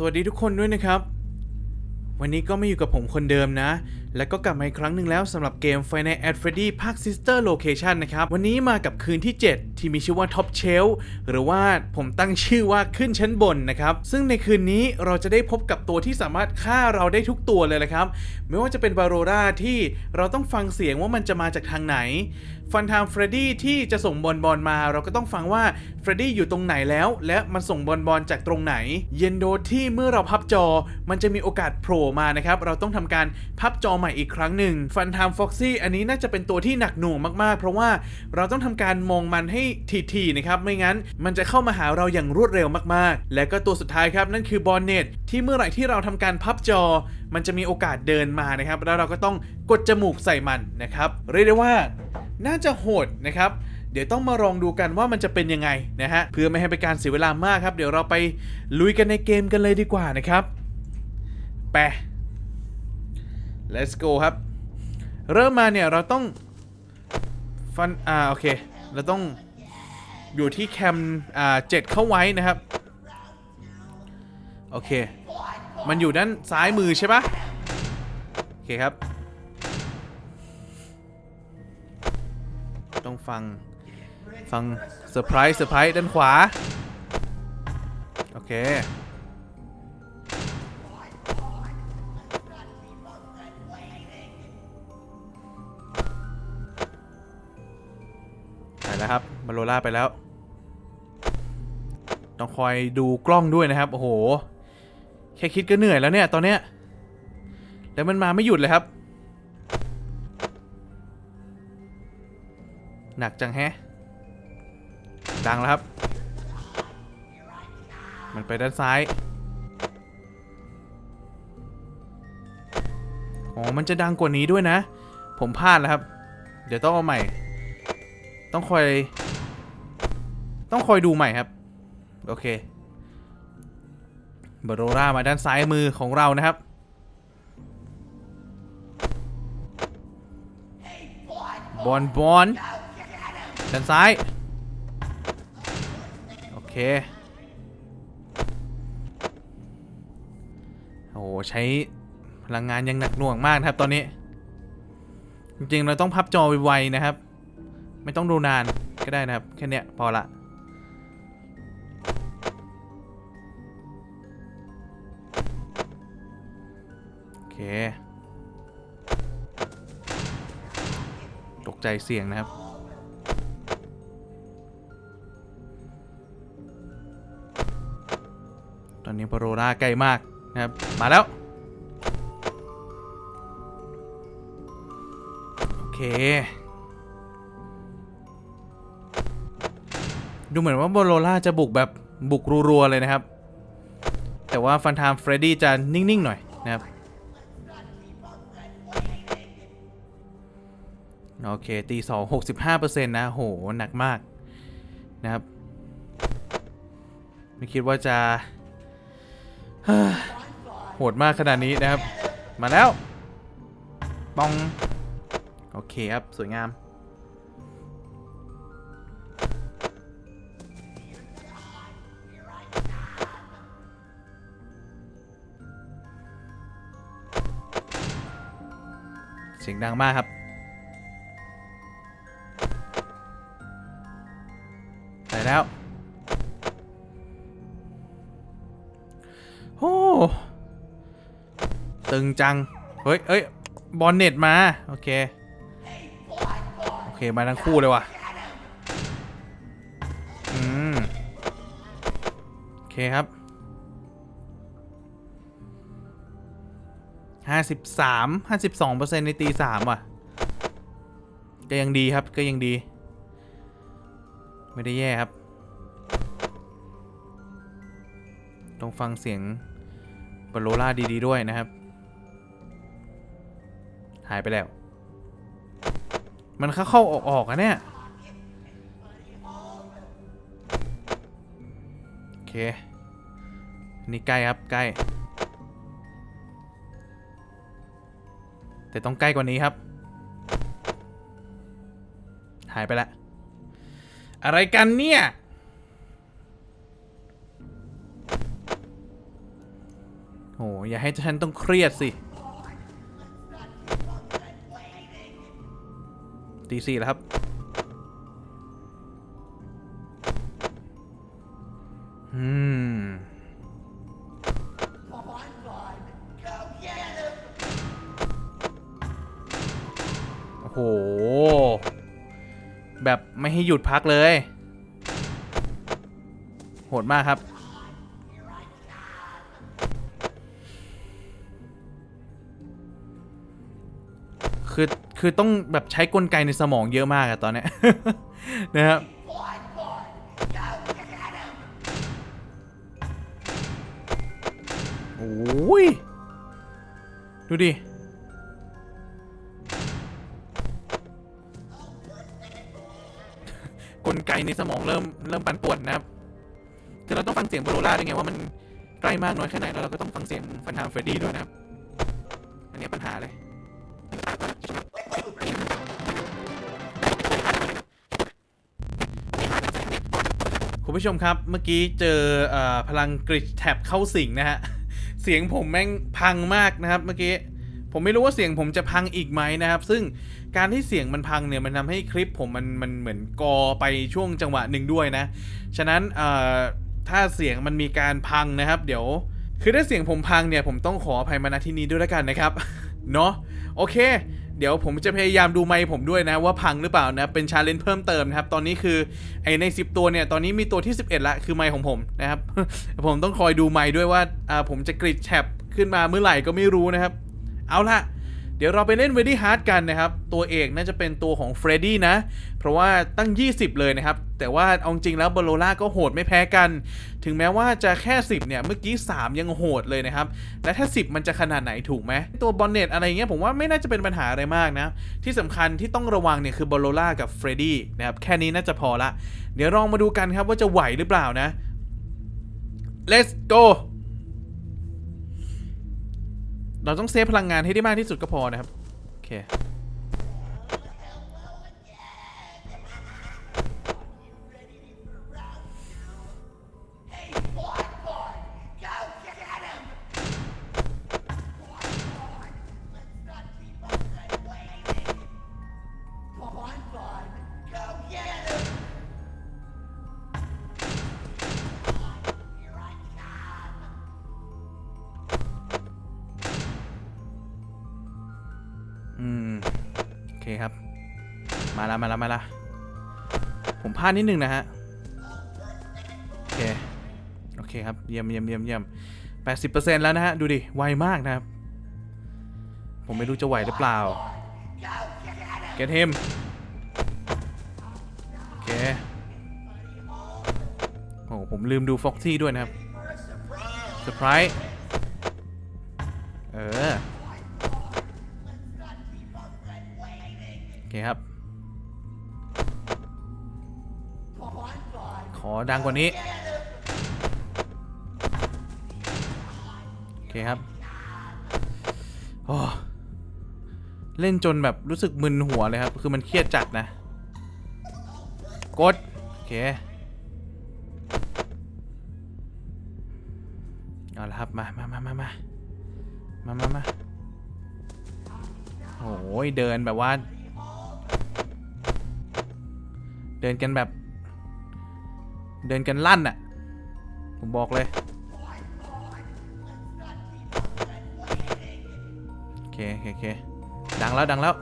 สวัสดีทุกคนด้วยนะครับ วันนี้ก็มาอยู่กับผมคนเดิมนะ แล้วก็กลับมาอีกครั้งหนึ่งแล้วสำหรับเกม Final a d Freddy ภาค Sister Location นะครับ วันนี้มากับคืนที่ 7 ที่มีชื่อว่า Top Shelf หรือว่าผมตั้งชื่อว่าขึ้นชั้นบนนะครับ ซึ่งในคืนนี้เราจะได้พบกับตัวที่สามารถฆ่าเราได้ทุกตัวเลยนะครับ ไม่ว่าจะเป็นบาโรราที่เราต้องฟังเสียงว่ามันจะมาจากทางไหน ฟันทามเฟรดดี้ที่จะส่งบอลบอลมา เราก็ต้องฟังว่าเฟรดดี้อยู่ตรงไหนแล้ว และมันส่งบอลบอลจากตรงไหน เยนโดที่เมื่อเราพับจอ มันจะมีโอกาสโผล่มานะครับ เราต้องทำการพับจอใหม่อีกครั้งหนึ่งฟันทามฟ็อกซี่อันนี้น่าจะเป็นตัวที่หนักหน่วงมากๆ เพราะว่าเราต้องทำการมองมันให้ทีๆนะครับไม่งั้นมันจะเข้ามาหาเราอย่างรวดเร็วมากๆ และก็ตัวสุดท้ายครับนั่นคือบอลเน็ตที่เมื่อไหร่ที่เราทำการพับจอ มันจะมีโอกาสเดินมานะครับ แล้วเราก็ต้องกดจมูกใส่มันนะครับเรียกได้ว่า น่าจะโหดนะครับ เดี๋ยวต้องมาลองดูกันว่ามันจะเป็นยังไงนะฮะ เพื่อไม่ให้เป็นการเสียเวลามากครับ เดี๋ยวเราไปลุยกันในเกมกันเลยดีกว่านะครับ ไป let's go ครับ เริ่มมาเนี่ยเราต้องฟัน อ่า โอเค เราต้องอยู่ที่แคม อ่าเจ็ดเข้าไว้นะครับ โอเค มันอยู่ด้านซ้ายมือใช่ปะโอเคครับ ฟัง ฟังเซอร์ไพรส์เซอร์ไพรส์ด้านขวา โอเค ไปแล้วครับ มาโลล่าไปแล้ว ต้องคอยดูกล้องด้วยนะครับ โอ้โห แค่คิดก็เหนื่อยแล้วเนี่ย ตอนเนี้ย แล้วมันมาไม่หยุดเลยครับ หนักจังแฮะ ดังแล้วครับ มันไปด้านซ้าย อ๋อ มันจะดังกว่านี้ด้วยนะ ผมพลาดแล้วครับ เดี๋ยวต้องเอาใหม่ ต้องคอย ต้องคอยดูใหม่ครับ โอเคบาโรรามาด้านซ้ายมือของเรานะครับบอลบอล ด้านซ้าย โอเค โอ้ใช้พลังงานยังหนักหน่วงมากครับตอนนี้ จริงๆ เราต้องพับจอไวๆนะครับ ไม่ต้องดูนานก็ได้นะครับ แค่นี้พอละโอเค ตกใจเสียงนะครับ อนนี้ปาโรราใกล้มากนะครับ มาแล้ว โอเค ดูเหมือนว่าโบโรล่าจะบุกแบบบุกรัวๆเลยนะครับ แต่ว่าฟันทามเฟรดดี้จะนิ่ง ๆ หน่อยนะครับ โอเค ตีสองหกสิบห้าเปอร์เซ็นต์นะ โห หนักมากนะครับ ไม่คิดว่าจะ โหดมากขนาดนี้นะครับ มาแล้วปอง โอเคครับ สวยงาม เสียงดังมากครับไปแล้ว ตึงจัง เฮ้ยเอ้ย บอลเน็ตมา โอเค โอเค มาทั้งคู่เลยว่ะ อืม โอเคครับห้าสิบสามห้าสิบสองเปอร์เซ็นต์ในตีสามว่ะ ก็ยังดีครับ ก็ยังดี ไม่ได้แย่ครับต้องฟังเสียงปาโลล่าดี ๆ ด้วยนะครับ หายไปแล้ว มันเข้าเข้าออกออกอะเนี่ย โอเค นี่ใกล้ครับใกล้ แต่ต้องใกล้กว่านี้ครับ หายไปละ อะไรกันเนี่ยโโหอย่าให้ฉันต้องเครียดสิ ตีสี่แล้วครับ อืมโอ้โห แบบไม่ให้หยุดพักเลย โหดมากครับ คือต้องแบบใช้กลไกในสมองเยอะมากอะตอนเนี้ย นะครับโอ้ย ดูดิ กลไกในสมองเริ่มเริ่มปั่นป่วนนะครับคือเราต้องฟังเสียงโบโลล่าด้วยไงว่ามันใกล้มากน้อยแค่ไหนแล้วเราก็ต้องฟังเสียงฟันหางเฟรดดี้ด้วยนะครับ อันนี้ปัญหาเลย คุณผู้ชมครับ เมื่อกี้เจออพลังกริดแท็บเข้าสิงนะฮะ เสียงผมแม่งพังมากนะครับ เมื่อกี้ ผมไม่รู้ว่าเสียงผมจะพังอีกไหมนะครับ ซึ่งการที่เสียงมันพังเนี่ยมันทำให้คลิปผมมันมันเหมือนกอไปช่วงจังหวะหนึ่งด้วยนะ ฉะนั้นถ้าเสียงมันมีการพังนะครับ เดี๋ยว คือถ้าเสียงผมพังเนี่ยผมต้องขออภัยมาณที่นี้ด้วยแล้วกันนะครับ เนาะโอเค เดี๋ยวผมจะพยายามดูไมค์ผมด้วยนะว่าพังหรือเปล่านะ เป็นชาเลนจ์เพิ่มเติมนะครับ ตอนนี้คือไอใน 10 ตัวเนี่ย ตอนนี้มีตัวที่ 11 ละ คือไมค์ของผมนะครับ ผมต้องคอยดูไมค์ด้วยว่าอ่าผมจะกริดแฉบขึ้นมาเมื่อไหร่ก็ไม่รู้นะครับ เอาละ เดี๋ยวเราไปเล่น Very Hard กันนะครับ ตัวเอกน่าจะเป็นตัวของเฟรดดี้นะ เพราะว่าตั้ง 20 เลยนะครับ แต่ว่าเอาจริงแล้วบอลโลล่าก็โหดไม่แพ้กัน ถึงแม้ว่าจะแค่ 10 เนี่ย เมื่อกี้ 3 ยังโหดเลยนะครับ และถ้า 10 มันจะขนาดไหนถูกไหม ตัวบอลเน็ตอะไรเงี้ยผมว่าไม่น่าจะเป็นปัญหาอะไรมากนะ ที่สำคัญที่ต้องระวังเนี่ยคือบอลโลล่ากับเฟรดดี้นะครับ แค่นี้น่าจะพอละ เดี๋ยวลองมาดูกันครับว่าจะไหวหรือเปล่านะ let's go เราต้องเซฟพลังงานให้ได้มากที่สุดก็พอนะครับ โอเค คครับ มาละมาละมาละผมพลาดนิดนึงนะฮะ โอเค โอเคครับ เยี่ยมเยี่ยมเยี่ยมเยี่ยมแปดสิบเปอร์เซ็นต์แล้วนะฮะ ดูดิ ไวมากนะครับ ผมไม่รู้จะไหวหรือเปล่า get him โอเค โอ้ผมลืมดูฟ็อกซี่ด้วยนะครับเซอร์ไพรส์เออ เคครับ ขอดังกว่านี้ โอเคครับโอ้เล่นจนแบบรู้สึกมึนหัวเลยครับ คือมันเครียดจัดนะ กด โอเค เอาละครับมามามามามามามามาโอ้ยเดินแบบว่า เดินกันแบบ เดินกันลั่นอะ่ะผมบอกเลย โอเคโอเคโอเคดังแล้วดังแล้ว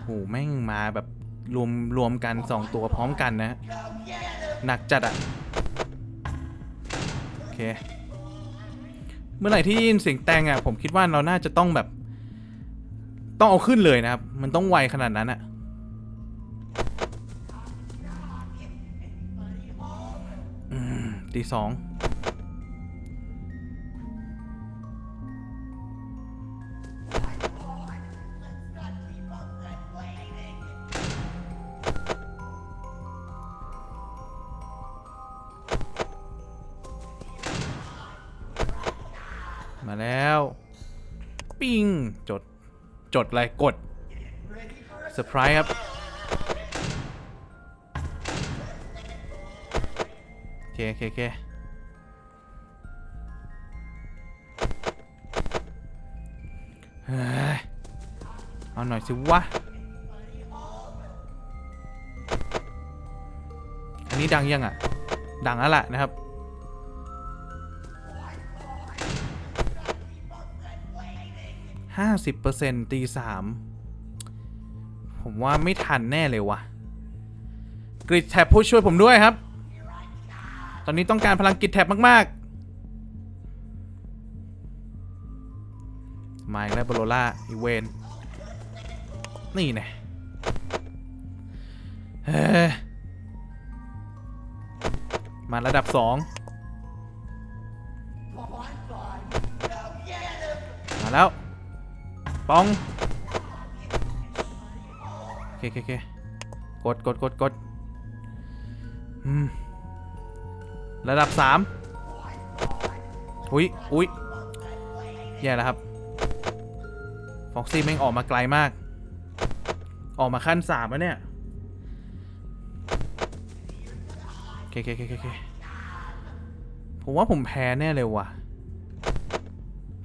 โห แม่งมาแบบรวมรวมกันสองตัวพร้อมกันนะ หนักจัดอะ่ะโอเค มื่อไหร่ที่ได้ยินเสียงแตงอะผมคิดว่าเราน่าจะต้องแบบ ต้องเอาขึ้นเลยนะครับ มันต้องไวขนาดนั้นอะอตีสอง จดอะไรกดเซอร์ไพรส์ครับโอเคโอเคโอเคเอาหน่อยสิวะ อันนี้ดังยังอะ ดังแล้วแหละนะครับ ห้าสิบเปอร์เซ็นต์ตีสามผมว่าไม่ทันแน่เลยวะกริดแท็บผู้ช่วยผมด้วยครับ ตอนนี้ต้องการพลังกริดแท็บมาก ๆ มาอีกแล้วโบโลล่าอีเวน นี่ไงเฮ้ยมาระดับสองมาแล้ว ปองโอเคโอเคกดกดกดกดระดับสามอุ้ยอุ้ยแย่แล้วครับฟ็อกซี่แม่งออกมาไกลมาก ออกมาขั้นสามแล้วเนี่ยโอเคโอเคโอเคโอเคผมว่าผมแพ้แน่เลยว่ะ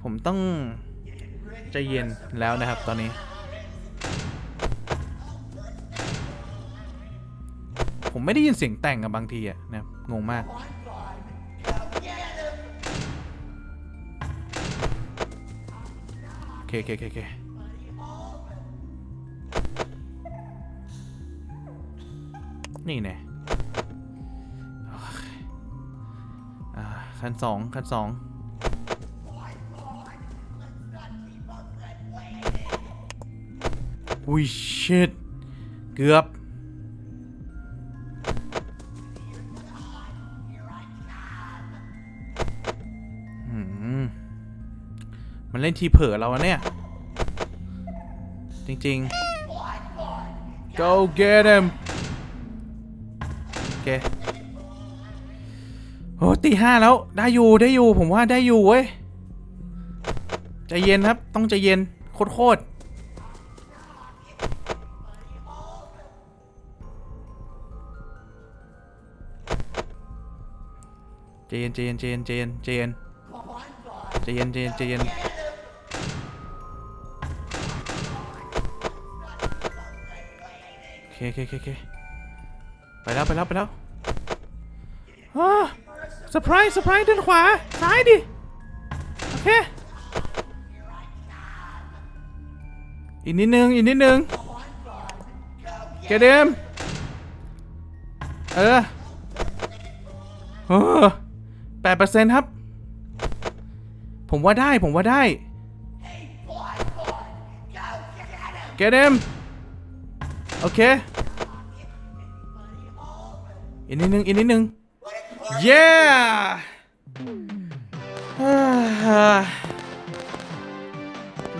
ผมต้อง ใจเย็นแล้วนะครับตอนนี้ ผมไม่ได้ยินเสียงแต่งอะบางทีอะนะงงมาก โอเคโอเคโอเคนี่แน่โอเคอ่าขั้นสองขั้นสอง อุ้ยชิตเกือบ มันเล่นทีเผลอเราเนี่ย จริงๆ go get him โอเคโอ้ตีห้าแล้ว ได้อยู่ ได้อยู่ ผมว่าได้อยู่เว้ย ใจเย็นครับ ต้องใจเย็น โคตร ๆใจเย็นใจเย็นใจเย็นใจเย็นใจเย็นใจเย็นใจเย็นใจเย็นโอเคโอเคโอเคโอเคไปแล้วไปแล้วไปแล้วอ้าเซอร์ไพรส์เซอร์ไพรส์ด้านขวา ซ้ายดิ โอเค อีกนิดนึง อีกนิดนึงเกเดมเออเออ แปดเปอร์เซ็นต์ครับ ผมว่าได้ผมว่าได้ Get him โอเค อีกนิดนึงอีกนิดนึง yeah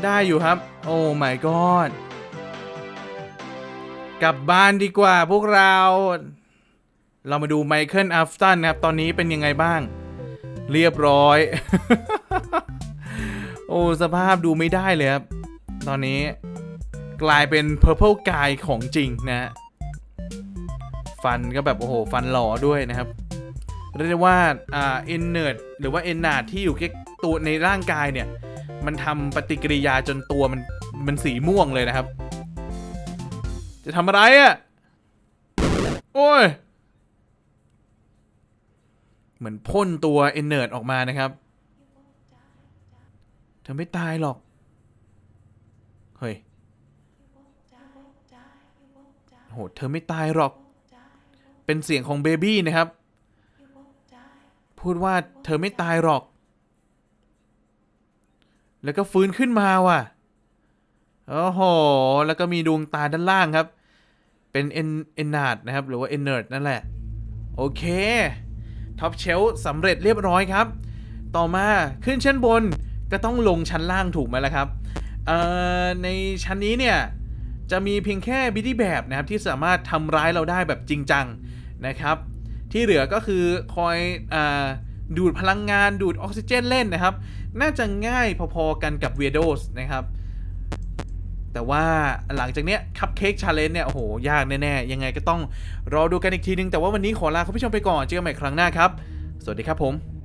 ได้อยู่ครับ โอ้ my god กลับบ้านดีกว่าพวกเรา เรามาดูไมเคิลอัฟตันนะครับ ตอนนี้เป็นยังไงบ้าง เรียบร้อย โอ้สภาพดูไม่ได้เลยครับ ตอนนี้กลายเป็น Purple Guy ของจริงนะฮะฟันก็แบบ โอ้โห ฟันหล่อด้วยนะครับ เรียกได้ว่าอ่าเอ็นเนดหรือว่าเอ็นนาดที่อยู่แค่ตัวในร่างกายเนี่ย มันทำปฏิกิริยาจนตัวมันมันสีม่วงเลยนะครับ จะทำอะไรอะ่ะ โอ้ย เหมือนพ่นตัวเอ็นเนดออกมานะครับ เธอไม่ตายหรอก เฮ้ยโหเธอไม่ตายหรอก เป็นเสียงของเบบี้นะครับ พูดว่าเธอไม่ตายหรอก แล้วก็ฟื้นขึ้นมาว่ะ โอ้โห แล้วก็มีดวงตาด้านล่างครับ เป็นเอ็นเอ็นนาดนะครับ หรือว่าเอ็นเนร์ดนั่นแหละ โอเค ท็อปเชลสำเร็จเรียบร้อยครับ ต่อมาขึ้นชั้นบนก็ต้องลงชั้นล่างถูกไหมล่ะครับในชั้นนี้เนี่ย จะมีเพียงแค่บิดี้แบบนะครับ ที่สามารถทำร้ายเราได้แบบจริงจังนะครับ ที่เหลือก็คือคอยอดูดพลังงานดูดออกซิเจนเล่นนะครับ น่าจะง่ายพอๆกันกับ w e i r d o s นะครับ แต่ว่าหลังจากเนี้ยคัพเค้กชาเลนจ์เนี่ย โอ้โห ยากแน่ ๆ ยังไงก็ต้องรอดูกันอีกทีนึง แต่ว่าวันนี้ขอลาคุณผู้ชมไปก่อน เจอกันใหม่ครั้งหน้าครับ สวัสดีครับผม